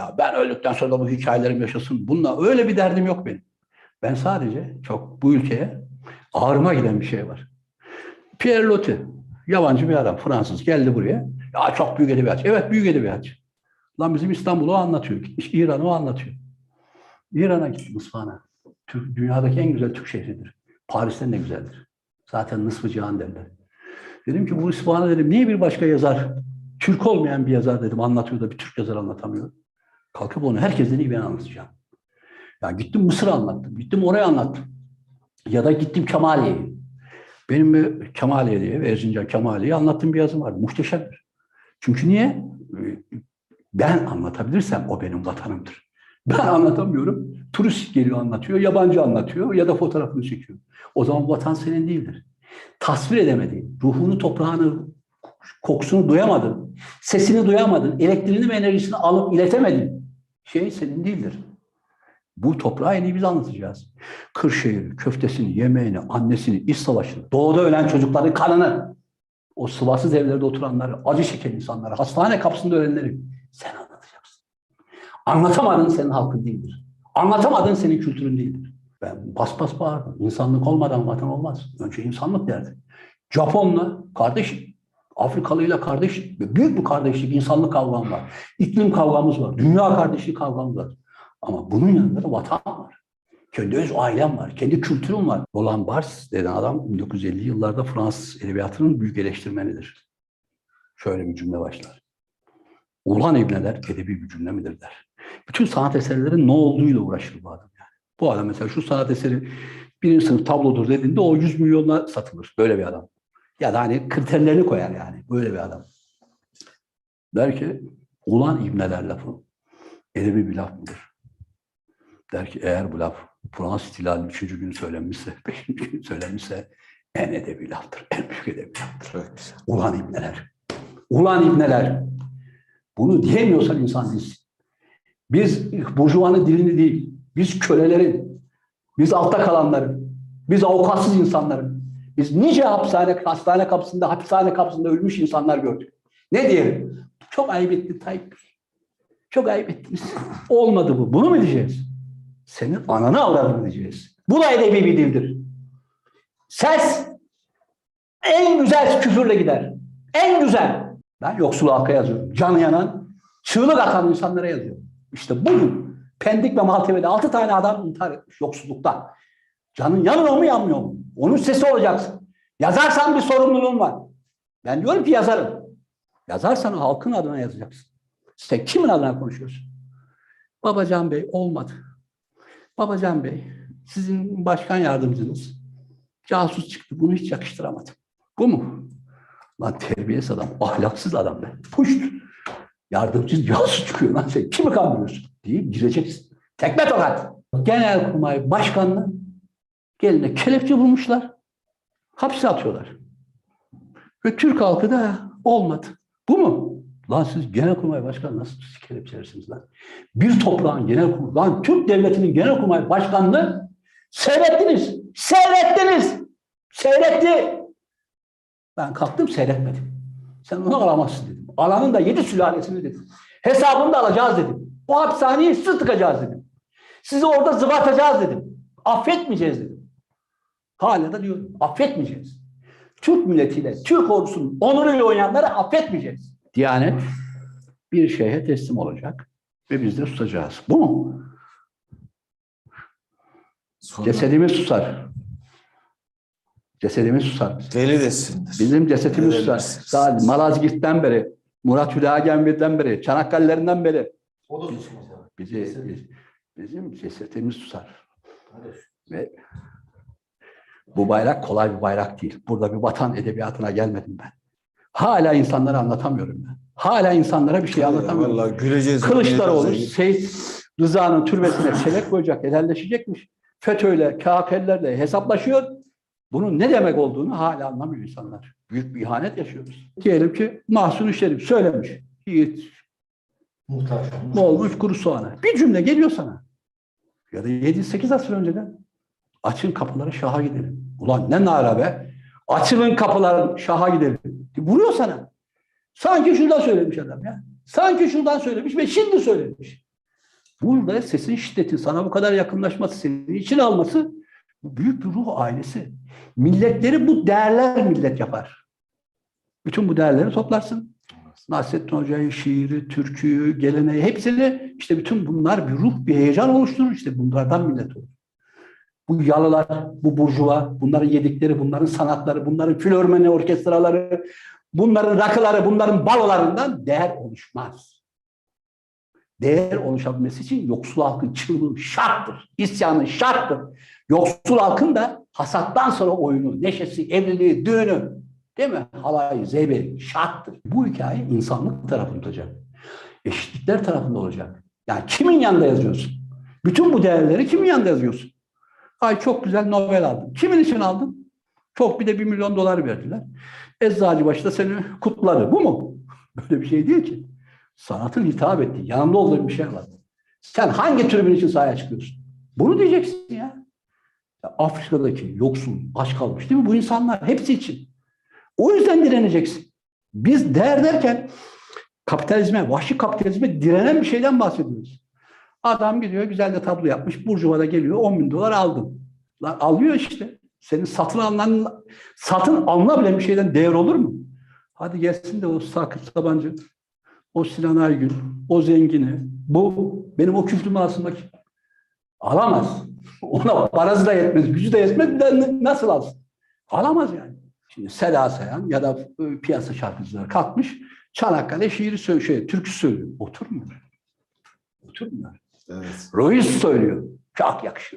Ya ben öldükten sonra da bu hikayelerim yaşasın. Bununla öyle bir derdim yok benim. Ben sadece çok bu ülkeye ağrıma giden bir şey var. Pierre Loti, yabancı bir adam, Fransız geldi buraya. Ya çok büyük edebiyatçı. Evet büyük edebiyatçı. Lan bizim İstanbul'u anlatıyor. İran'ı o anlatıyor. İran'a gittim İsfahan'a. Türk, dünyadaki en güzel Türk şehridir. Paris'ten de güzeldir. Zaten nısfı cihan derler. Dedim ki bu İsfahan'a dedim niye bir başka yazar, Türk olmayan bir yazar dedim anlatıyor da bir Türk yazar anlatamıyor. Kalkıp onu herkesten iyi ben anlatacağım. Ya gittim Mısır'ı anlattım. Gittim oraya anlattım. Ya da gittim Kemaliye'yi. Benim bir Kemaliye diye, Erzincan Kemaliye'yi anlattığım bir yazım var. Muhteşemdir. Çünkü niye? Ben anlatabilirsem o benim vatanımdır. Ben anlatamıyorum. Turist geliyor anlatıyor, yabancı anlatıyor ya da fotoğrafını çekiyor. O zaman vatan senin değildir. Tasvir edemediğin, ruhunu, toprağını, kokusunu duyamadın, sesini duyamadın, elektriğini ve enerjisini alıp iletemedin. Şey senin değildir. Bu toprağı en iyi biz anlatacağız. Kırşehir, köftesini, yemeğini, annesini, iç savaşını, doğuda ölen çocukların kanını, o sıvasız evlerde oturanları, acı çeken insanları, hastane kapısında ölenleri sen anlatacaksın. Anlatamadığın senin halkın değildir. Anlatamadığın senin kültürün değildir. Ben bas bas bağırdım. İnsanlık olmadan vatan olmaz. Önce insanlık derdi. Japonla kardeş, Afrikalıyla kardeş, büyük bir kardeşlik, insanlık kavgam var. İklim kavgamız var. Dünya kardeşliği kavgamız var. Ama bunun yanında da vatan var. Kendi öz ailem var, kendi kültürüm var. Roland Barthes denen adam 1950'li yıllarda Fransız edebiyatının büyük eleştirmenidir. Şöyle bir cümle başlar. Ulan ibneler edebi bir cümle midir der. Bütün sanat eserlerin ne olduğuyla uğraşır bu adam yani. Bu adam mesela şu sanat eseri birinci sınıf tablodur dediğinde o 100 milyonla satılır. Böyle bir adam. Ya da hani kriterlerini koyar yani. Böyle bir adam. Der ki ulan ibneler lafı edebi bir laf mıdır? Der ki eğer bu laf Fransız ihtilali üçüncü gün söylenmişse, beşinci gün söylenmişse en edebi laftır, en büyük edebi laftır. Evet. Ulan ibneler. Ulan ibneler. Bunu diyemiyorsan insan değilsin. Biz burjuvanın dilini değil, biz kölelerin, biz altta kalanların, biz avukatsız insanların, biz nice hapishane, hastane kapısında, hapishane kapısında ölmüş insanlar gördük. Ne diyelim? Çok ayıp ettin Tayyip Bey. Çok ayıp ettiniz. Olmadı bu. Bunu mu diyeceğiz? Senin ananı avradını diyeceğiz. Bu da edebi bir dildir. Ses en güzel küfürle gider. En güzel. Ben yoksul halka yazıyorum. Canı yanan, çığlık atan insanlara yazıyorum. İşte bugün Pendik ve Maltepe'de altı tane adam intihar etmiş yoksulluktan. Canın yanıyor mu yanmıyor mu? Onun sesi olacaksın. Yazarsan bir sorumluluğun var. Ben diyorum ki yazarım. Yazarsan halkın adına yazacaksın. Sen kimin adına konuşuyorsun? Babacan Bey olmadı. Babacan Bey sizin başkan yardımcınız casus çıktı. Bunu hiç yakıştıramadım. Bu mu? Lan terbiyesiz adam, ahlaksız adam be. Puşt. Yardımcı casus çıkıyor lan sen. Kimi kandırıyorsun? deyip gireceksin. Tekme tokat. Genelkurmay Başkanı'nı geline kelepçe bulmuşlar. Hapse atıyorlar. Ve Türk halkı da olmadı. Bu mu? Lan siz Genelkurmay Başkanı nasıl kelepçelersiniz lan? Bir toprağın genelkurmay, lan Türk Devleti'nin Genelkurmay Başkanı'nı seyrettiniz. Seyrettiniz. Seyretti. Ben kalktım seyretmedim. Sen onu alamazsın dedim. Alanın da yedi sülalesini dedim. Hesabını da alacağız dedim. Bu hapishaneyi siz dedim. Sizi orada zıbatacağız dedim. Affetmeyeceğiz dedim. Hala da diyorum affetmeyeceğiz. Türk milletiyle, Türk ordusunun onuruyla oynayanları affetmeyeceğiz. Diyanet bir şeyhe teslim olacak ve biz de susacağız. Bu mu? Sonra Cesedimiz susar. Cesedimiz susar. deli desindir. Bizim cesetimiz Öyle susar. dersiniz. Sadece Malazgirt'ten beri, Murat Hülagenbir'den beri, Çanakkale'lerinden beri O da susmaz bizi, biz- bizim cesetimiz susar. Hadi. Ve bu bayrak kolay bir bayrak değil. Burada bir vatan edebiyatına gelmedim ben. Hala insanlara anlatamıyorum ben. Hala insanlara bir şey anlatamıyorum. Vallahi güleceğiz. Kılıçdaroğlu. Seyit Rıza'nın türbesine çelik koyacak, helalleşecekmiş. FETÖ'yle, KHK'lilerle hesaplaşıyor. Bunun ne demek olduğunu hala anlamıyor insanlar. Büyük bir ihanet yaşıyoruz. Diyelim ki Mahsun Şerif söylemiş. Yiğit Muhtaç olmuş. ne olmuş kuru soğana. Bir cümle geliyor sana. Ya da 7-8 asır önceden. Açın kapıları şaha gidelim. Ulan ne nara be. Açılın kapıları şaha gidelim. Vuruyor sana. Sanki şuradan söylemiş adam ya. Sanki şuradan söylemiş ve şimdi söylemiş. Burada sesin şiddeti, sana bu kadar yakınlaşması, senin için alması büyük bir ruh ailesi. Milletleri bu değerler millet yapar. Bütün bu değerleri toplarsın. Nasrettin Hoca'yı, şiiri, türküyü, geleneği hepsini işte bütün bunlar bir ruh, bir heyecan oluşturur. İşte bunlardan millet olur. Bu yalılar, bu burjuva, bunların yedikleri, bunların sanatları, bunların flörmeni orkestraları, bunların rakıları, bunların balolarından değer oluşmaz. Değer oluşabilmesi için yoksul halkın çığlığı şarttır. İsyanı şarttır. Yoksul halkın da hasattan sonra oyunu, neşesi, evliliği, düğünü, değil mi? Halayı, zeybeli şarttır. Bu hikaye insanlık tarafında olacak. Eşitlikler tarafında olacak. Yani kimin yanında yazıyorsun? Bütün bu değerleri kimin yanında yazıyorsun? Ay çok güzel Nobel aldın. Kimin için aldın? Çok bir de bir milyon dolar verdiler. Eczacıbaşı da seni kutladı. Bu mu? Böyle bir şey değil ki. Sanatın hitap ettiği, yanında olduğu bir şey var. Sen hangi tribün için sahaya çıkıyorsun? Bunu diyeceksin ya. ya. Afrika'daki yoksul, aç kalmış değil mi? Bu insanlar hepsi için. O yüzden direneceksin. Biz değer derken kapitalizme, vahşi kapitalizme direnen bir şeyden bahsediyoruz. Adam gidiyor güzel de tablo yapmış. Burjuva da geliyor 10 bin dolar aldım. Lan alıyor işte. Senin satın alınan, satın alınabilen bir şeyden değer olur mu? Hadi gelsin de o Sakıp Sabancı, o Sinan Aygül, o zengini, bu benim o küfrümü alsın bakayım. Alamaz. Ona parası da yetmez, gücü de yetmez. De nasıl alsın? Alamaz yani. Şimdi Seda Sayan ya da e, piyasa şarkıcıları kalkmış Çanakkale şiiri söylüyor, şey, türkü söylüyor. Oturmuyor. Oturmuyor. Evet. Ruiz söylüyor. Çok yakışıyor.